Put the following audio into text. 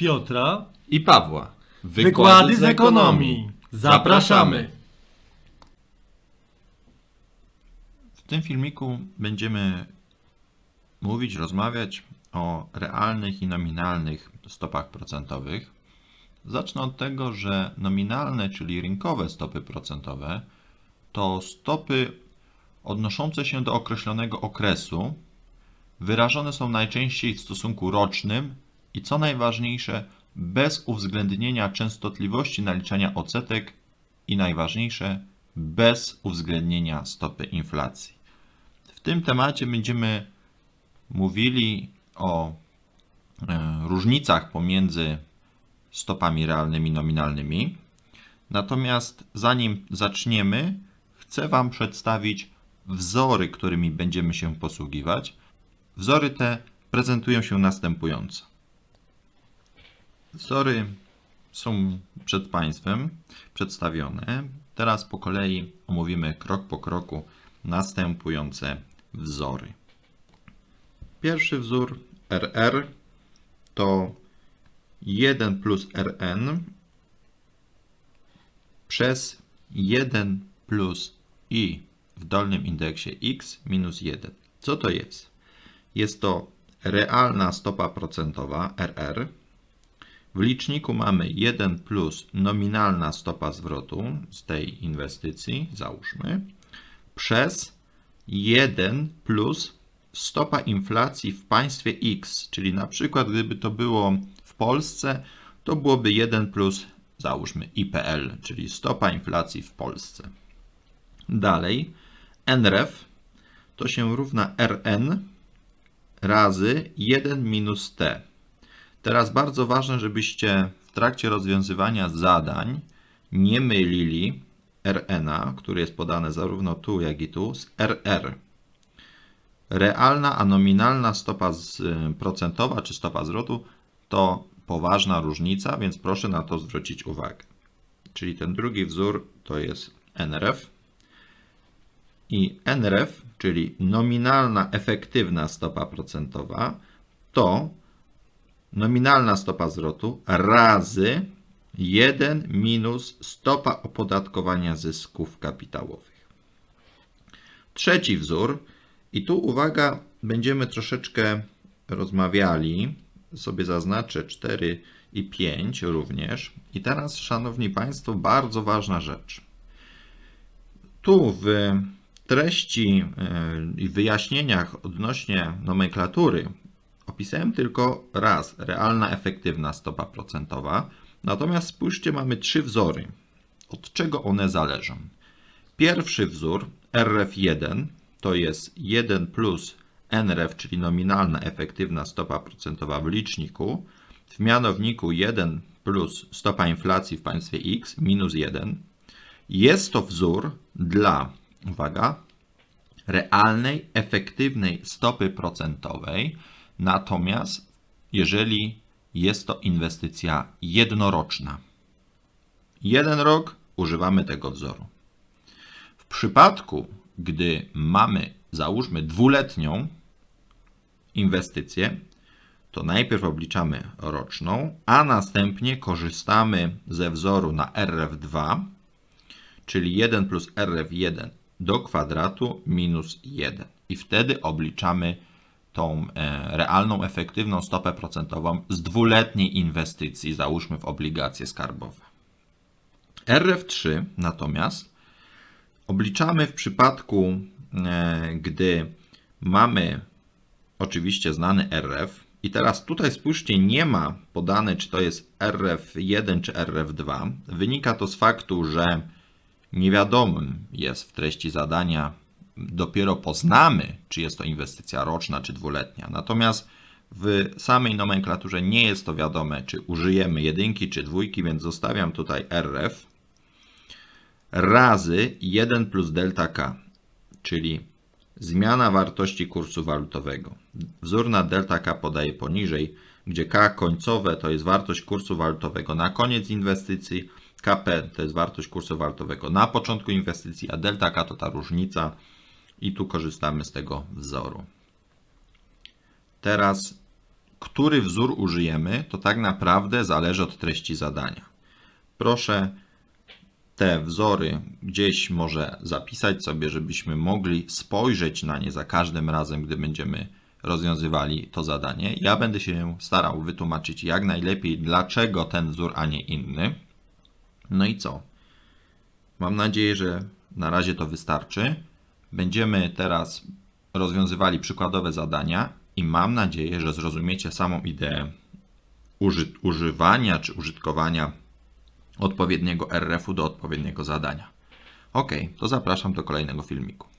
Piotra. i Pawła. Wykłady z ekonomii. Zapraszamy. W tym filmiku będziemy mówić, rozmawiać o realnych i nominalnych stopach procentowych. Zacznę od tego, że nominalne, czyli rynkowe stopy procentowe, to stopy odnoszące się do określonego okresu, wyrażone są najczęściej w stosunku rocznym i co najważniejsze, bez uwzględnienia częstotliwości naliczania odsetek i najważniejsze, bez uwzględnienia stopy inflacji. W tym temacie będziemy mówili o e, różnicach pomiędzy stopami realnymi i nominalnymi. Natomiast zanim zaczniemy, chcę Wam przedstawić wzory, którymi będziemy się posługiwać. Wzory te prezentują się następująco. Wzory są przed Państwem przedstawione. Teraz po kolei omówimy krok po kroku następujące wzory. Pierwszy wzór RR to 1 plus Rn przez 1 plus i w dolnym indeksie x minus 1. Co to jest? Jest to realna stopa procentowa RR. W liczniku mamy 1 plus nominalna stopa zwrotu z tej inwestycji, załóżmy, przez 1 plus stopa inflacji w państwie X, czyli na przykład gdyby to było w Polsce, to byłoby 1 plus, załóżmy IPL, czyli stopa inflacji w Polsce. Dalej, NREF to się równa RN razy 1 minus T. Teraz bardzo ważne, żebyście w trakcie rozwiązywania zadań nie mylili RN, który jest podane zarówno tu, jak i tu, z RR. Realna a nominalna stopa z, procentowa czy stopa zwrotu to poważna różnica, więc proszę na to zwrócić uwagę. Czyli ten drugi wzór to jest NRF i NRF, czyli nominalna efektywna stopa procentowa, to nominalna stopa zwrotu razy 1 minus stopa opodatkowania zysków kapitałowych. Trzeci wzór, i tu uwaga, będziemy troszeczkę rozmawiali, sobie zaznaczę 4 i 5 również. I teraz, Szanowni Państwo, bardzo ważna rzecz. Tu w treści i wyjaśnieniach odnośnie nomenklatury opisałem tylko raz realna efektywna stopa procentowa. Natomiast spójrzcie, mamy trzy wzory. Od czego one zależą? Pierwszy wzór RF1 to jest 1 plus NRF, czyli nominalna efektywna stopa procentowa w liczniku, w mianowniku 1 plus stopa inflacji w państwie X minus 1. Jest to wzór dla, uwaga, realnej efektywnej stopy procentowej, natomiast jeżeli jest to inwestycja jednoroczna. Jeden rok używamy tego wzoru. W przypadku, gdy mamy, załóżmy, dwuletnią inwestycję, to najpierw obliczamy roczną, a następnie korzystamy ze wzoru na RF2, czyli 1 plus RF1 do kwadratu minus 1. I wtedy obliczamy tą e, realną, efektywną stopę procentową z dwuletniej inwestycji, załóżmy w obligacje skarbowe. RF3 natomiast obliczamy w przypadku, e, gdy mamy oczywiście znany RF. I teraz tutaj spójrzcie, nie ma podane, czy to jest RF1 czy RF2. Wynika to z faktu, że niewiadomym jest w treści zadania, dopiero poznamy, czy jest to inwestycja roczna czy dwuletnia. Natomiast w samej nomenklaturze nie jest to wiadome, czy użyjemy jedynki czy dwójki, więc zostawiam tutaj RF razy 1 plus delta K, czyli zmiana wartości kursu walutowego. Wzór na delta K podaję poniżej, gdzie K końcowe to jest wartość kursu walutowego na koniec inwestycji, KP to jest wartość kursu walutowego na początku inwestycji, a delta K to ta różnica i tu korzystamy z tego wzoru. Teraz który wzór użyjemy, to tak naprawdę zależy od treści zadania. Proszę te wzory gdzieś może zapisać sobie, żebyśmy mogli spojrzeć na nie za każdym razem, gdy będziemy rozwiązywali to zadanie. Ja będę się starał wytłumaczyć jak najlepiej, dlaczego ten wzór, a nie inny. No i co? Mam nadzieję, że na razie to wystarczy. Będziemy teraz rozwiązywali przykładowe zadania i mam nadzieję, że zrozumiecie samą ideę uży- używania czy użytkowania odpowiedniego RF-u do odpowiedniego zadania. Ok, to zapraszam do kolejnego filmiku.